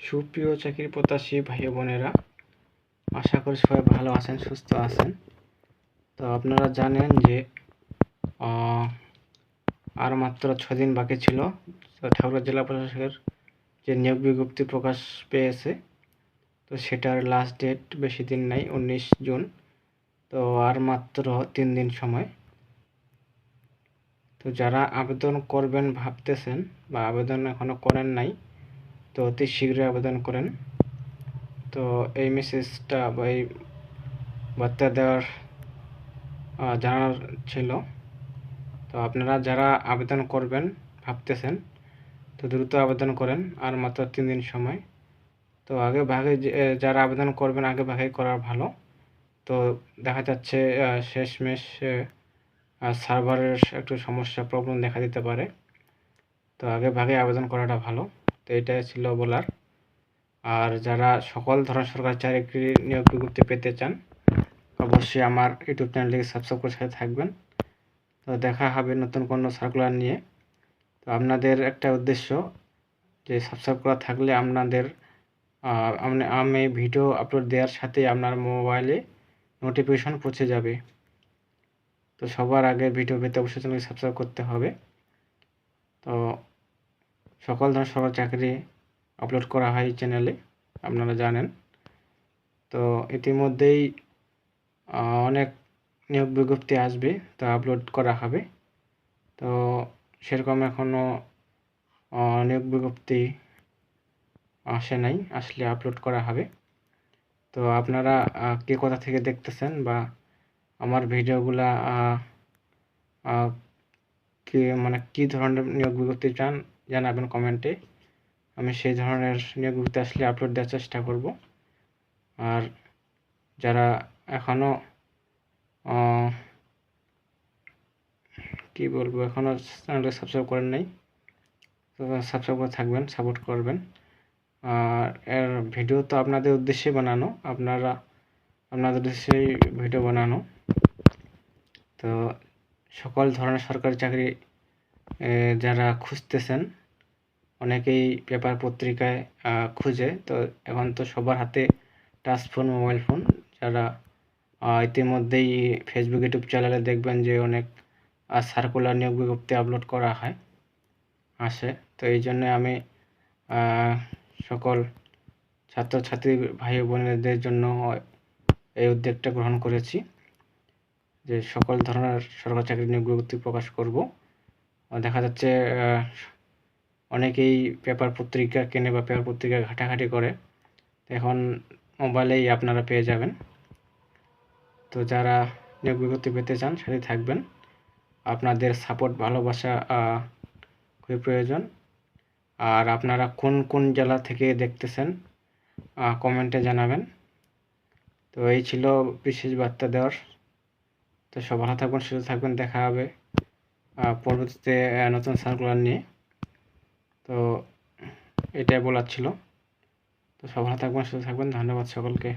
সুপ্রিয় চাকরি প্রত্যাশী ভাই বোনেরা, আশা করি সবাই ভালো আছেন, সুস্থ আছেন। তো আপনারা জানেন যে আর মাত্র ছদিন বাকি ছিল, তো ঠাকুরগাঁ জেলা প্রশাসকের যে নিয়োগ বিজ্ঞপ্তি প্রকাশ পেয়েছে, তো সেটার লাস্ট ডেট বেশি দিন নাই, উনিশ জুন, তো আর মাত্র তিন দিন সময়। তো যারা আবেদন করবেন ভাবতেছেন বা আবেদন এখনও করেন নাই তো অতি শীঘ্রই আবেদন করেন। তো এই মেসেজটা বা এই বার্তা দেওয়ার আহ, জানানোর ছিল। তো আপনারা যারা আবেদন করবেন ভাবতেছেন তো দ্রুত আবেদন করেন আর মাত্র তিন দিন সময়। তো আগে ভাগে যারা আবেদন করবেন আগে ভাগে করা ভালো। তো দেখা যাচ্ছে শেষমেশ সার্ভারের একটু সমস্যা প্রবলেম দেখা দিতে পারে। তো আগে ভাগে আবেদন করাটা ভালো। তো এটাই ছিল বলার। আর যারা সকল ধরনের সরকারি চাকরি নিয়োগ বিজ্ঞপ্তি পেতে চান, অবশ্যই আমার ইউটিউব চ্যানেলটিকে সাবস্ক্রাইব করে সাথে থাকবেন। তো দেখা হবে নতুন কোনো সার্কুলার নিয়ে। তো আপনাদের একটা উদ্দেশ্য, যে সাবস্ক্রাইব করা থাকলে আপনাদের আপনি- আমি ভিডিও আপলোড দেওয়ার সাথে আপনার মোবাইলে নোটিফিকেশন পৌঁছে যাবে। তো সবার আগে ভিডিও পেতে অবশ্যই চ্যানেলকে সাবস্ক্রাইব করতে হবে। তো সকল ধরনের সরকারি চাকরি আপলোড করা হয় চ্যানেলে আপনারা জানেন। তো ইতিমধ্যেই অনেক নিয়োগ বিজ্ঞপ্তি আসবে, তা আপলোড করা হবে। তো সেরকম এখনও নিয়োগ বিজ্ঞপ্তি আসে নাই, আসলে আপলোড করা হবে। তো আপনারা কে কোথা থেকে দেখতেছেন বা আমার ভিডিওগুলা কি মানে কী ধরনের নিয়োগ বিজ্ঞপ্তি চান জানাবেন কমেন্টে আমি সেই ধরনের নিয়োগ বিজ্ঞপ্তি আসলে আপলোড দেওয়ার চেষ্টা করব। আর যারা এখনও কি বলব এখনও চ্যানেলটা সাবস্ক্রাইব করেন নাই, তো সাবস্ক্রাইব করে থাকবেন সাপোর্ট করবেন। আর এর ভিডিও তো আপনাদের উদ্দেশ্যে বানানো, আপনারা, আপনাদের উদ্দেশ্যেই ভিডিও বানানো। তো সকল ধরনের সরকারি চাকরি যারা খুঁজতেছেন, অনেকেই পেপার পত্রিকায় খুঁজে। তো এখন তো সবার হাতে টাচ ফোন, মোবাইল ফোন। যারা ইতিমধ্যেই ফেসবুক ইউটিউব চ্যানেলে দেখবেন যে অনেক সার্কুলার নিয়োগ বিজ্ঞপ্তি আপলোড করা হয়, আসে। তো এই জন্য আমি সকল ছাত্রছাত্রী ভাই বোনেদের জন্য এই উদ্যোগটা গ্রহণ করেছি। যে সকল ধরনের সরকারি চাকরি নিয়োগ বিজ্ঞপ্তি প্রকাশ করব। দেখা যাচ্ছে অনেকেই পেপার পত্রিকা কেনে বা পেপার পত্রিকা ঘাটাঘাটি করে। এখন মোবাইলেই আপনারা পেয়ে যাবেন। তো যারা নিয়োগ বিজ্ঞপ্তি পেতে চান, সাথে থাকবেন। আপনাদের সাপোর্ট ভালোবাসা খুবই প্রয়োজন। আর আপনারা কোন কোন জেলা থেকে দেখতেছেন কমেন্টে জানাবেন। তো এই ছিল বিশেষ বার্তা দেওয়ার তো সব ভালো থাকবেন, সুস্থ থাকবেন, দেখা হবে পরবর্তীতে নতুন সার্কুলার নিয়ে। তো এটাই বলার ছিল। তো সব ভালো থাকবেন, সুস্থ থাকবেন, ধন্যবাদ সকলকে।